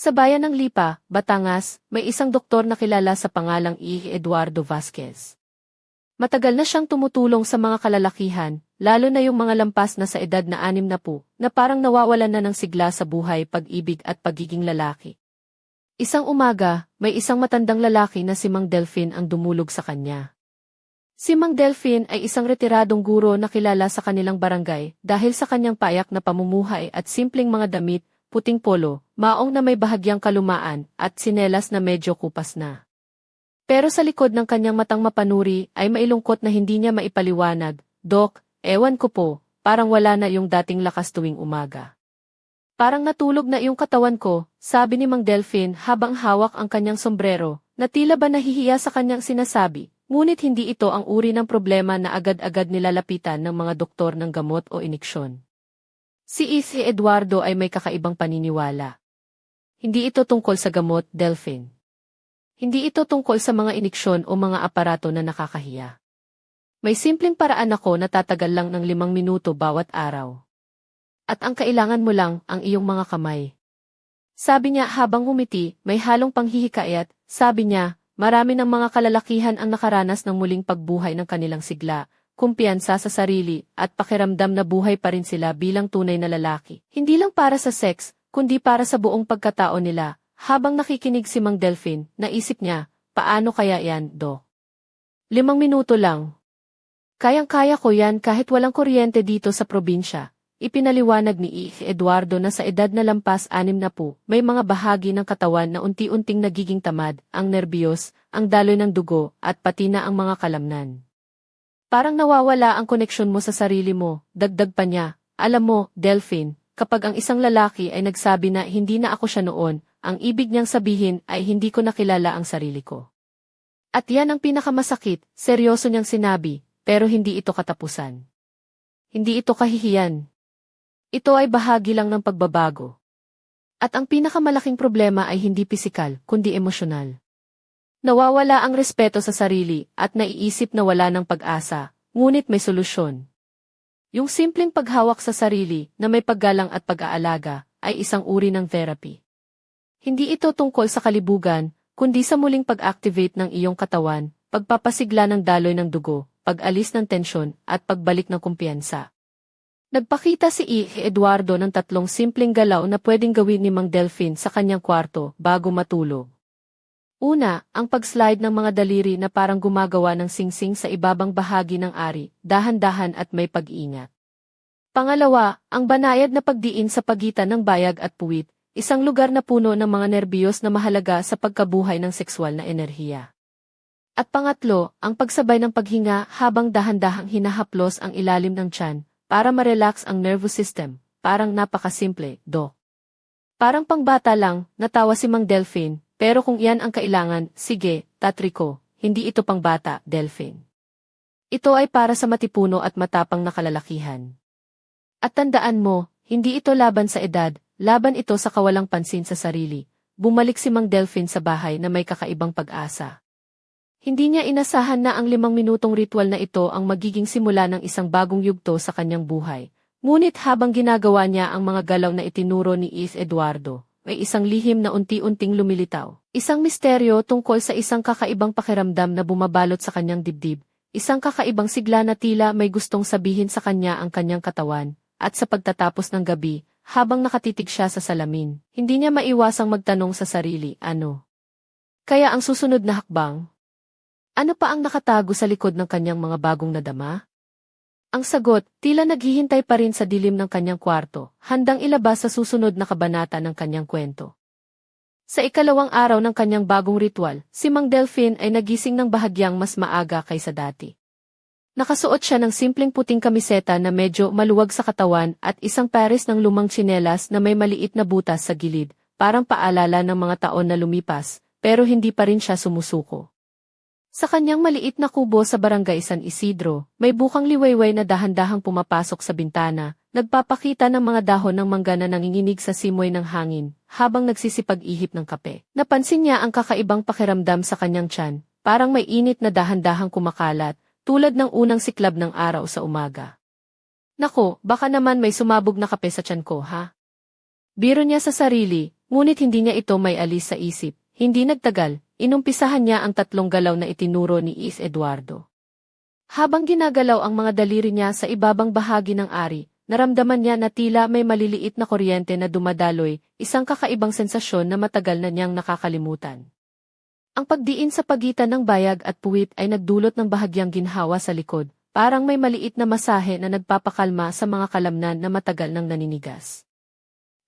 Sa bayan ng Lipa, Batangas, may isang doktor na kilala sa pangalang I. Eduardo Vasquez. Matagal na siyang tumutulong sa mga kalalakihan, lalo na yung mga lampas na sa edad na anim na po, na parang nawawalan na ng sigla sa buhay, pag-ibig at pagiging lalaki. Isang umaga, may isang matandang lalaki na si Mang Delphin ang dumulog sa kanya. Si Mang Delphin ay isang retiradong guro na kilala sa kanilang barangay dahil sa kanyang payak na pamumuhay at simpleng mga damit, puting polo, maong na may bahagyang kalumaan at sinelas na medyo kupas na. Pero sa likod ng kanyang matang mapanuri ay mailungkot na hindi niya maipaliwanag, Dok, ewan ko po, parang wala na yung dating lakas tuwing umaga. Parang natulog na yung katawan ko, sabi ni Mang Delphin habang hawak ang kanyang sombrero, na tila ba nahihiya sa kanyang sinasabi, ngunit hindi ito ang uri ng problema na agad-agad nilalapitan ng mga doktor ng gamot o iniksyon. Si Isi Eduardo ay may kakaibang paniniwala. Hindi ito tungkol sa gamot, Delphin. Hindi ito tungkol sa mga iniksyon o mga aparato na nakakahiya. May simpleng paraan ako na tatagal lang ng limang minuto bawat araw. At ang kailangan mo lang ang iyong mga kamay. Sabi niya habang humiti, may halong panghihikayat, sabi niya, marami ng mga kalalakihan ang nakaranas ng muling pagbuhay ng kanilang sigla, kumpiyansa sa sarili, at pakiramdam na buhay pa rin sila bilang tunay na lalaki. Hindi lang para sa sex, kundi para sa buong pagkatao nila, habang nakikinig si Mang Delphin, naisip niya, paano kaya yan, Do? Limang minuto lang. Kayang-kaya ko yan kahit walang kuryente dito sa probinsya. Ipinaliwanag ni I. Eduardo na sa edad na lampas anim na po, may mga bahagi ng katawan na unti-unting nagiging tamad, ang nerbiyos, ang daloy ng dugo, at pati na ang mga kalamnan. Parang nawawala ang koneksyon mo sa sarili mo, dagdag pa niya. Alam mo, Delphine, kapag ang isang lalaki ay nagsabi na hindi na ako siya noon, ang ibig niyang sabihin ay hindi ko nakilala ang sarili ko. At yan ang pinakamasakit, seryoso niyang sinabi, pero hindi ito katapusan. Hindi ito kahihiyan. Ito ay bahagi lang ng pagbabago. At ang pinakamalaking problema ay hindi pisikal, kundi emosyonal. Nawawala ang respeto sa sarili at naiisip na wala ng pag-asa, ngunit may solusyon. Yung simpleng paghawak sa sarili na may paggalang at pag-aalaga ay isang uri ng therapy. Hindi ito tungkol sa kalibugan, kundi sa muling pag-activate ng iyong katawan, pagpapasigla ng daloy ng dugo, pag-alis ng tensyon, at pagbalik ng kumpiyansa. Nagpakita si I. Eduardo ng tatlong simpleng galaw na pwedeng gawin ni Mang Delphin sa kanyang kwarto bago matulog. Una, ang pag-slide ng mga daliri na parang gumagawa ng singsing sa ibabang bahagi ng ari, dahan-dahan at may pag-iingat. Pangalawa, ang banayad na pagdiin sa pagitan ng bayag at puwit, isang lugar na puno ng mga nerbiyos na mahalaga sa pagkabuhay ng sexual na enerhiya. At pangatlo, ang pagsabay ng paghinga habang dahan-dahang hinahaplos ang ilalim ng tiyan, para ma-relax ang nervous system, parang napakasimple, do. Parang pangbata lang, natawa si Mang Delphine, pero kung iyan ang kailangan, sige, tatri ko, hindi ito pangbata, Delphine. Ito ay para sa matipuno at matapang na kalalakihan. At tandaan mo, hindi ito laban sa edad, laban ito sa kawalang pansin sa sarili. Bumalik si Mang Delphine sa bahay na may kakaibang pag-asa. Hindi niya inasahan na ang limang minutong ritual na ito ang magiging simula ng isang bagong yugto sa kanyang buhay. Ngunit habang ginagawa niya ang mga galaw na itinuro ni Is Eduardo, may isang lihim na unti-unting lumilitaw. Isang misteryo tungkol sa isang kakaibang pakiramdam na bumabalot sa kanyang dibdib. Isang kakaibang sigla na tila may gustong sabihin sa kanya ang kanyang katawan. At sa pagtatapos ng gabi, habang nakatitig siya sa salamin, hindi niya maiwasang magtanong sa sarili, ano? Kaya ang susunod na hakbang, ano pa ang nakatago sa likod ng kanyang mga bagong nadama? Ang sagot, tila naghihintay pa rin sa dilim ng kanyang kwarto, handang ilabas sa susunod na kabanata ng kanyang kwento. Sa ikalawang araw ng kanyang bagong ritual, si Mang Delphine ay nagising ng bahagyang mas maaga kaysa dati. Nakasuot siya ng simpleng puting kamiseta na medyo maluwag sa katawan at isang pares ng lumang tsinelas na may maliit na butas sa gilid, parang paalala ng mga taon na lumipas, pero hindi pa rin siya sumusuko. Sa kanyang maliit na kubo sa barangay San Isidro, may bukang liwayway na dahan-dahang pumapasok sa bintana, nagpapakita ng mga dahon ng mangga na nanginginig sa simoy ng hangin, habang nagsisipag-ihip ng kape. Napansin niya ang kakaibang pakiramdam sa kanyang tiyan, parang may init na dahan-dahang kumakalat, tulad ng unang siklab ng araw sa umaga. Nako, baka naman may sumabog na kape sa tiyan ko, ha? Biro niya sa sarili, ngunit hindi niya ito may alis sa isip. Hindi nagtagal, inumpisahan niya ang tatlong galaw na itinuro ni Is Eduardo. Habang ginagalaw ang mga daliri niya sa ibabang bahagi ng ari, naramdaman niya na tila may maliliit na kuryente na dumadaloy, isang kakaibang sensasyon na matagal na niyang nakakalimutan. Ang pagdiin sa pagitan ng bayag at puwit ay nagdulot ng bahagyang ginhawa sa likod, parang may maliit na masahe na nagpapakalma sa mga kalamnan na matagal nang naninigas.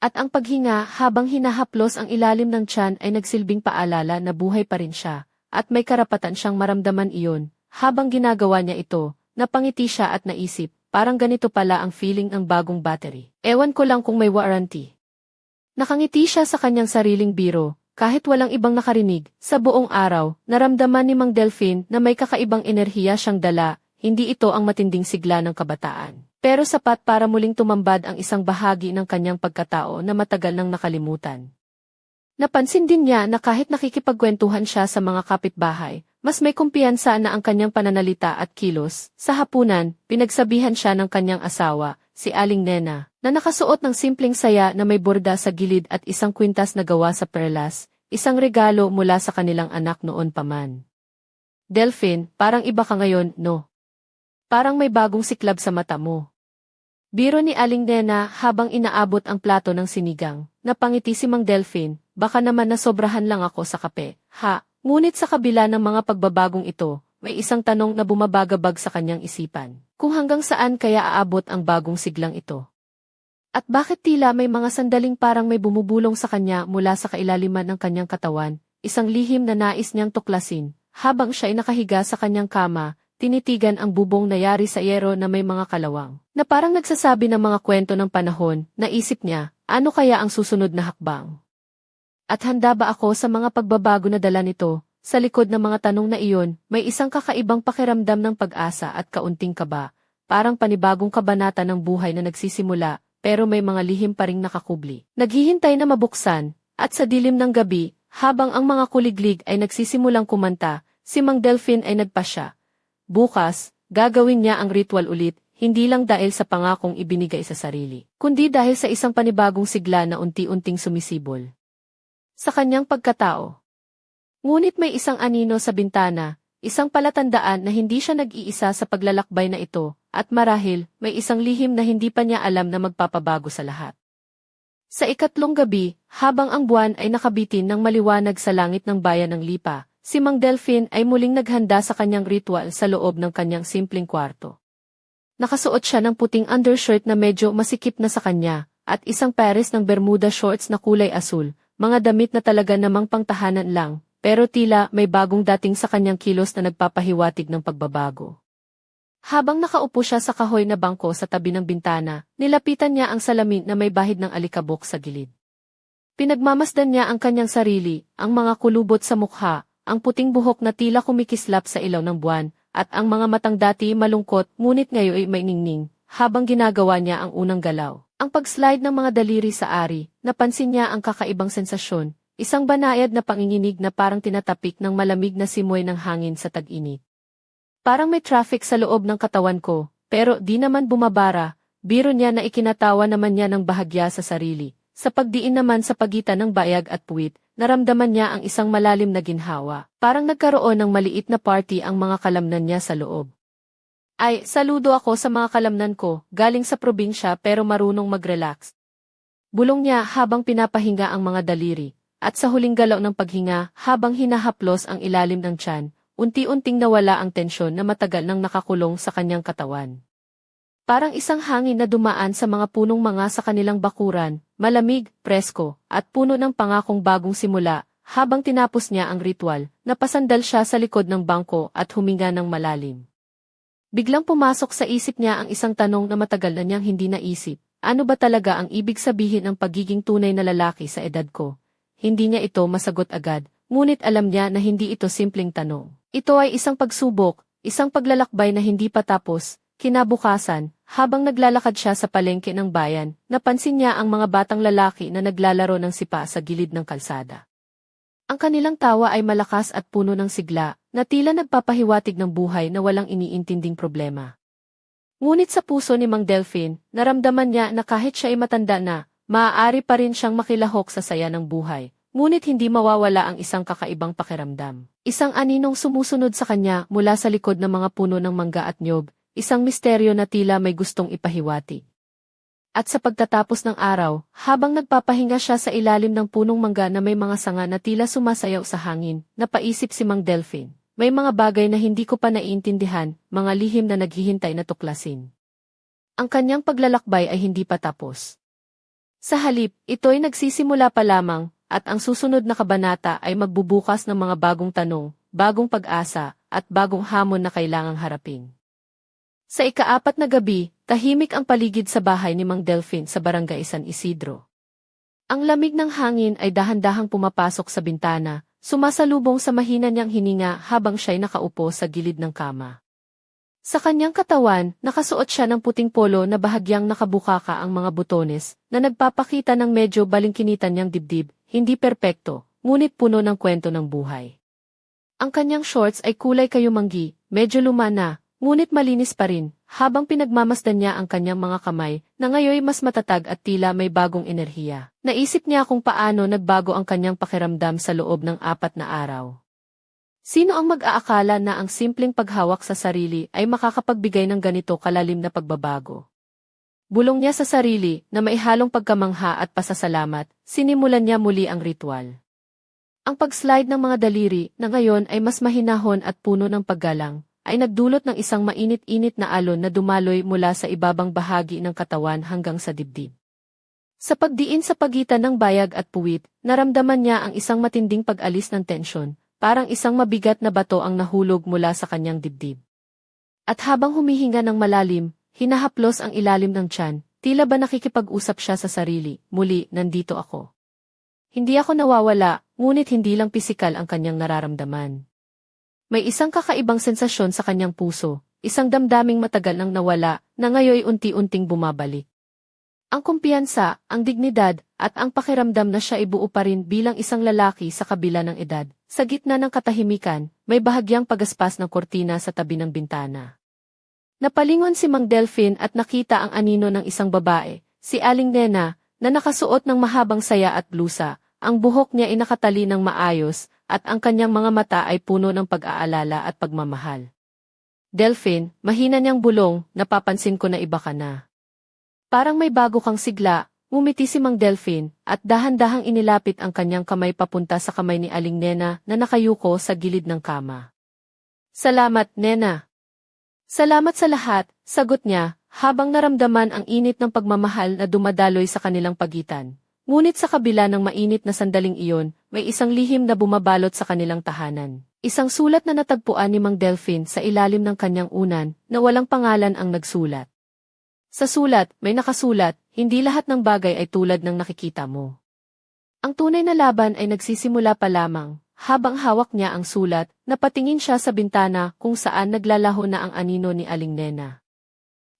At ang paghinga habang hinahaplos ang ilalim ng tiyan ay nagsilbing paalala na buhay pa rin siya, at may karapatan siyang maramdaman iyon, habang ginagawa niya ito, napangiti siya at naisip, parang ganito pala ang feeling ng bagong battery. Ewan ko lang kung may warranty. Nakangiti siya sa kanyang sariling biro, kahit walang ibang nakarinig, sa buong araw, naramdaman ni Mang Delphine na may kakaibang enerhiya siyang dala, hindi ito ang matinding sigla ng kabataan. Pero sapat para muling tumambad ang isang bahagi ng kanyang pagkatao na matagal nang nakalimutan. Napansin din niya na kahit nakikipagkwentuhan siya sa mga kapitbahay, mas may kumpiyansa na ang kanyang pananalita at kilos. Sa hapunan, pinagsabihan siya ng kanyang asawa, si Aling Nena, na nakasuot ng simpleng saya na may borda sa gilid at isang kwintas na gawa sa perlas, isang regalo mula sa kanilang anak noon pa man. Delphine, parang iba ka ngayon, no? Parang may bagong siklab sa mata mo. Biro ni Aling Nena habang inaabot ang plato ng sinigang. Napangiti si Mang Delphine, baka naman nasobrahan lang ako sa kape. Ha, ngunit sa kabila ng mga pagbabagong ito, may isang tanong na bumabagabag sa kanyang isipan. Kung hanggang saan kaya aabot ang bagong siglang ito? At bakit tila may mga sandaling parang may bumubulong sa kanya mula sa kailaliman ng kanyang katawan, isang lihim na nais niyang tuklasin, habang siya ay nakahiga sa kanyang kama, tinitigan ang bubong na yari sa yero na may mga kalawang, na parang nagsasabi ng mga kwento ng panahon, naisip niya, ano kaya ang susunod na hakbang? At handa ba ako sa mga pagbabago na dala nito? Sa likod ng mga tanong na iyon, may isang kakaibang pakiramdam ng pag-asa at kaunting kaba, parang panibagong kabanata ng buhay na nagsisimula, pero may mga lihim pa ring nakakubli. Naghihintay na mabuksan, at sa dilim ng gabi, habang ang mga kuliglig ay nagsisimulang kumanta, si Mang Delphine ay nagpasya, Bukas, gagawin niya ang ritual ulit, hindi lang dahil sa pangakong ibinigay sa sarili, kundi dahil sa isang panibagong sigla na unti-unting sumisibol. Sa kanyang pagkatao. Ngunit may isang anino sa bintana, isang palatandaan na hindi siya nag-iisa sa paglalakbay na ito, at marahil, may isang lihim na hindi pa niya alam na magpapabago sa lahat. Sa ikatlong gabi, habang ang buwan ay nakabitin ng maliwanag sa langit ng bayan ng Lipa, Si Mang Delphine ay muling naghanda sa kanyang ritual sa loob ng kanyang simpleng kwarto. Nakasuot siya ng puting undershirt na medyo masikip na sa kanya, at isang pares ng bermuda shorts na kulay asul, mga damit na talaga namang pangtahanan lang, pero tila may bagong dating sa kanyang kilos na nagpapahiwatig ng pagbabago. Habang nakaupo siya sa kahoy na bangko sa tabi ng bintana, nilapitan niya ang salamin na may bahid ng alikabok sa gilid. Pinagmamasdan niya ang kanyang sarili, ang mga kulubot sa mukha, ang puting buhok na tila kumikislap sa ilaw ng buwan, at ang mga matang dati malungkot ngunit ngayon ay mainingning, habang ginagawa niya ang unang galaw. Ang pag-slide ng mga daliri sa ari, napansin niya ang kakaibang sensasyon, isang banayad na panginginig na parang tinatapik ng malamig na simoy ng hangin sa tag-init. Parang may traffic sa loob ng katawan ko, pero di naman bumabara, biro niya na ikinatawa naman niya ng bahagya sa sarili. Sa pagdiin naman sa pagitan ng bayag at puwit, naramdaman niya ang isang malalim na ginhawa. Parang nagkaroon ng maliit na party ang mga kalamnan niya sa loob. Ay, saludo ako sa mga kalamnan ko, galing sa probinsya pero marunong mag-relax. Bulong niya habang pinapahinga ang mga daliri, at sa huling galaw ng paghinga, habang hinahaplos ang ilalim ng tiyan, unti-unting nawala ang tensyon na matagal nang nakakulong sa kanyang katawan. Parang isang hangin na dumaan sa mga punong mga sa kanilang bakuran, malamig, presko, at puno ng pangakong bagong simula, habang tinapos niya ang ritual, napasandal siya sa likod ng bangko at huminga ng malalim. Biglang pumasok sa isip niya ang isang tanong na matagal na niyang hindi naisip. Ano ba talaga ang ibig sabihin ng pagiging tunay na lalaki sa edad ko? Hindi niya ito masagot agad, ngunit alam niya na hindi ito simpleng tanong. Ito ay isang pagsubok, isang paglalakbay na hindi pa tapos, Kinabukasan, habang naglalakad siya sa palengke ng bayan, napansin niya ang mga batang lalaki na naglalaro ng sipa sa gilid ng kalsada. Ang kanilang tawa ay malakas at puno ng sigla, na tila nagpapahiwatig ng buhay na walang iniintinding problema. Ngunit sa puso ni Mang Delphine, naramdaman niya na kahit siya ay matanda na, maaari pa rin siyang makilahok sa saya ng buhay, ngunit hindi mawawala ang isang kakaibang pakiramdam. Isang aninong sumusunod sa kanya mula sa likod ng mga puno ng mangga at nyog, isang misteryo na tila may gustong ipahiwati. At sa pagtatapos ng araw, habang nagpapahinga siya sa ilalim ng punong mangga na may mga sanga na tila sumasayaw sa hangin, napaisip si Mang Delphine. May mga bagay na hindi ko pa naiintindihan, mga lihim na naghihintay na tuklasin. Ang kanyang paglalakbay ay hindi pa tapos. Sa halip, ito'y nagsisimula pa lamang, at ang susunod na kabanata ay magbubukas ng mga bagong tanong, bagong pag-asa, at bagong hamon na kailangang harapin. Sa ikaapat na gabi, tahimik ang paligid sa bahay ni Mang Delphine sa barangay San Isidro. Ang lamig ng hangin ay dahan-dahang pumapasok sa bintana, sumasalubong sa mahina niyang hininga habang siya'y nakaupo sa gilid ng kama. Sa kanyang katawan, nakasuot siya ng puting polo na bahagyang nakabukaka ang mga butones, na nagpapakita ng medyo balingkinitan niyang dibdib, hindi perpekto, ngunit puno ng kwento ng buhay. Ang kanyang shorts ay kulay kayumanggi, medyo luma na, ngunit malinis pa rin, habang pinagmamasdan niya ang kanyang mga kamay, na ngayoy mas matatag at tila may bagong enerhiya. Naisip niya kung paano nagbago ang kanyang pakiramdam sa loob ng apat na araw. Sino ang mag-aakala na ang simpleng paghawak sa sarili ay makakapagbigay ng ganito kalalim na pagbabago? Bulong niya sa sarili na maihalong pagkamangha at pasasalamat, sinimulan niya muli ang ritual. Ang pag-slide ng mga daliri na ngayon ay mas mahinahon at puno ng paggalang, ay nagdulot ng isang mainit-init na alon na dumaloy mula sa ibabang bahagi ng katawan hanggang sa dibdib. Sa pagdiin sa pagitan ng bayag at puwit, naramdaman niya ang isang matinding pag-alis ng tensyon, parang isang mabigat na bato ang nahulog mula sa kanyang dibdib. At habang humihinga ng malalim, hinahaplos ang ilalim ng tiyan, tila ba nakikipag-usap siya sa sarili, muli, nandito ako. Hindi ako nawawala, ngunit hindi lang pisikal ang kanyang nararamdaman. May isang kakaibang sensasyon sa kanyang puso, isang damdaming matagal nang nawala, na ngayoy unti-unting bumabalik. Ang kumpiyansa, ang dignidad, at ang pakiramdam na siya ibuo pa rin bilang isang lalaki sa kabila ng edad. Sa gitna ng katahimikan, may bahagyang pagaspas ng kortina sa tabi ng bintana. Napalingon si Mang Delphine at nakita ang anino ng isang babae, si Aling Nena, na nakasuot ng mahabang saya at blusa. Ang buhok niya ay nakatali ng maayos, at ang kanyang mga mata ay puno ng pag-aalala at pagmamahal. Delphine, mahina niyang bulong, napapansin ko na iba ka na. Parang may bago kang sigla, Ngumiti si Mang Delphine, at dahan-dahang inilapit ang kanyang kamay papunta sa kamay ni Aling Nena na nakayuko sa gilid ng kama. Salamat, Nena. Salamat sa lahat, sagot niya, habang naramdaman ang init ng pagmamahal na dumadaloy sa kanilang pagitan. Ngunit sa kabila ng mainit na sandaling iyon, may isang lihim na bumabalot sa kanilang tahanan. Isang sulat na natagpuan ni Mang Delphine sa ilalim ng kanyang unan na walang pangalan ang nagsulat. Sa sulat, may nakasulat, hindi lahat ng bagay ay tulad ng nakikita mo. Ang tunay na laban ay nagsisimula pa lamang, habang hawak niya ang sulat, napatingin siya sa bintana kung saan naglalaho na ang anino ni Aling Nena.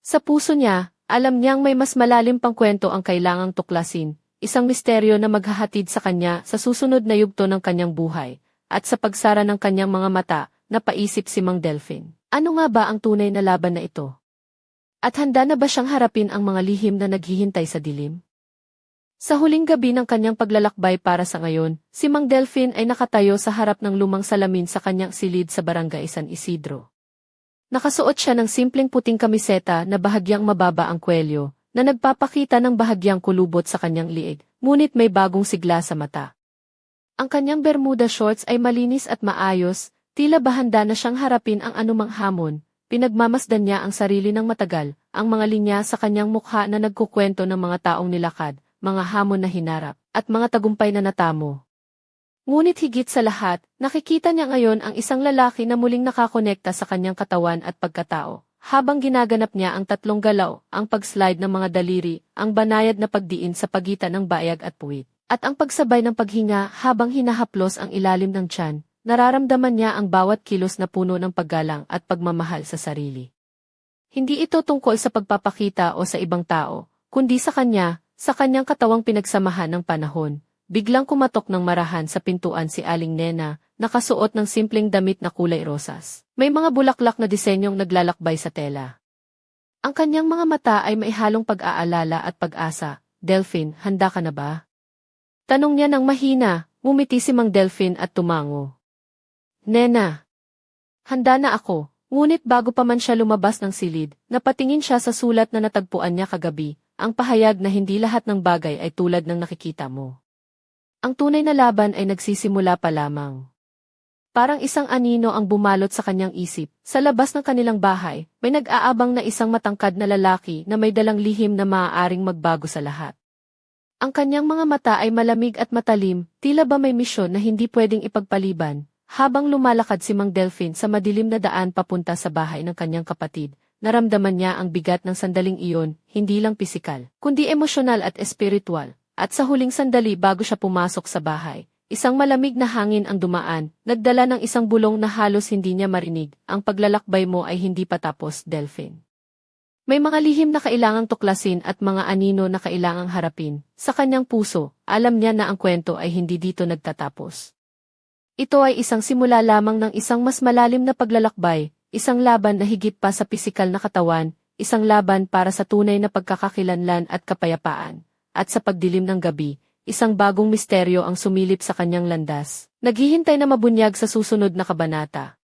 Sa puso niya, alam niyang may mas malalim pang kwento ang kailangang tuklasin, isang misteryo na maghahatid sa kanya sa susunod na yugto ng kanyang buhay, at sa pagsara ng kanyang mga mata, napaisip si Mang Delphine. Ano nga ba ang tunay na laban na ito? At handa na ba siyang harapin ang mga lihim na naghihintay sa dilim? Sa huling gabi ng kanyang paglalakbay para sa ngayon, si Mang Delphine ay nakatayo sa harap ng lumang salamin sa kanyang silid sa barangay San Isidro. Nakasuot siya ng simpleng puting kamiseta na bahagyang mababa ang kwelyo, na nagpapakita ng bahagyang kulubot sa kanyang liig, ngunit may bagong sigla sa mata. Ang kanyang bermuda shorts ay malinis at maayos, tila bahanda na siyang harapin ang anumang hamon, Pinagmamasdan niya ang sarili ng matagal, ang mga linya sa kanyang mukha na nagkukwento ng mga taong nilakad, mga hamon na hinarap, at mga tagumpay na natamo. Ngunit higit sa lahat, nakikita niya ngayon ang isang lalaki na muling nakakonekta sa kanyang katawan at pagkatao. Habang ginaganap niya ang tatlong galaw, ang pag-slide ng mga daliri, ang banayad na pagdiin sa pagitan ng bayag at puwit, at ang pagsabay ng paghinga habang hinahaplos ang ilalim ng tiyan, Nararamdaman niya ang bawat kilos na puno ng paggalang at pagmamahal sa sarili. Hindi ito tungkol sa pagpapakita o sa ibang tao, kundi sa kanya, sa kanyang katawang pinagsamahan ng panahon. Biglang kumatok ng marahan sa pintuan si Aling Nena, nakasuot ng simpleng damit na kulay rosas. May mga bulaklak na disenyong naglalakbay sa tela. Ang kanyang mga mata ay maihalong pag-aalala at pag-asa, Delphine, handa ka na ba? Tanong niya ng mahina, ngumiti si Mang Delphine at tumango. Nena. Handa na ako, ngunit bago pa man siya lumabas ng silid, napatingin siya sa sulat na natagpuan niya kagabi, ang pahayag na hindi lahat ng bagay ay tulad ng nakikita mo. Ang tunay na laban ay nagsisimula pa lamang. Parang isang anino ang bumalot sa kanyang isip. Sa labas ng kanilang bahay, may nag-aabang na isang matangkad na lalaki na may dalang lihim na maaaring magbago sa lahat. Ang kanyang mga mata ay malamig at matalim, tila ba may misyon na hindi pwedeng ipagpaliban. Habang lumalakad si Mang Delphine sa madilim na daan papunta sa bahay ng kanyang kapatid, naramdaman niya ang bigat ng sandaling iyon, hindi lang pisikal, kundi emosyonal at espiritual. At sa huling sandali bago siya pumasok sa bahay, Isang malamig na hangin ang dumaan, nagdala ng isang bulong na halos hindi niya marinig. Ang paglalakbay mo ay hindi pa tapos, Delphine. May mga lihim na kailangang tuklasin at mga anino na kailangang harapin. Sa kanyang puso, alam niya na ang kwento ay hindi dito nagtatapos. Ito ay isang simula lamang ng isang mas malalim na paglalakbay, isang laban na higit pa sa pisikal na katawan, isang laban para sa tunay na pagkakakilanlan at kapayapaan. At sa pagdilim ng gabi, isang bagong misteryo ang sumilip sa kanyang landas. Naghihintay na mabunyag sa susunod na kabanata.